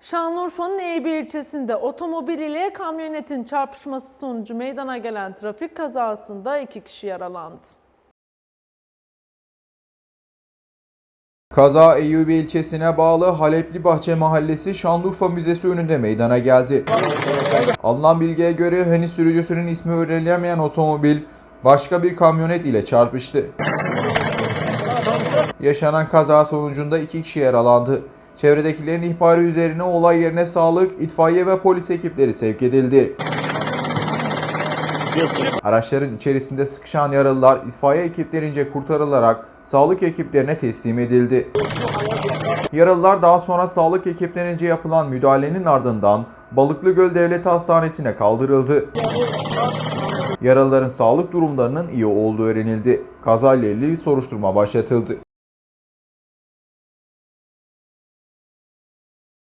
Şanlıurfa'nın Eyüp ilçesinde otomobil ile kamyonetin çarpışması sonucu meydana gelen trafik kazasında iki kişi yaralandı. Kaza Eyyubi ilçesine bağlı Halepli Bahçe Mahallesi Şanlıurfa Müzesi önünde meydana geldi. Alınan bilgiye göre henüz sürücüsünün ismi öğrenilemeyen otomobil başka bir kamyonet ile çarpıştı. Yaşanan kaza sonucunda iki kişi yaralandı. Çevredekilerin ihbarı üzerine olay yerine sağlık, itfaiye ve polis ekipleri sevk edildi. Araçların içerisinde sıkışan yaralılar itfaiye ekiplerince kurtarılarak sağlık ekiplerine teslim edildi. Yaralılar daha sonra sağlık ekiplerince yapılan müdahalenin ardından Balıklıgöl Devlet Hastanesi'ne kaldırıldı. Yaralıların sağlık durumlarının iyi olduğu öğrenildi. Kazayla ilgili soruşturma başlatıldı.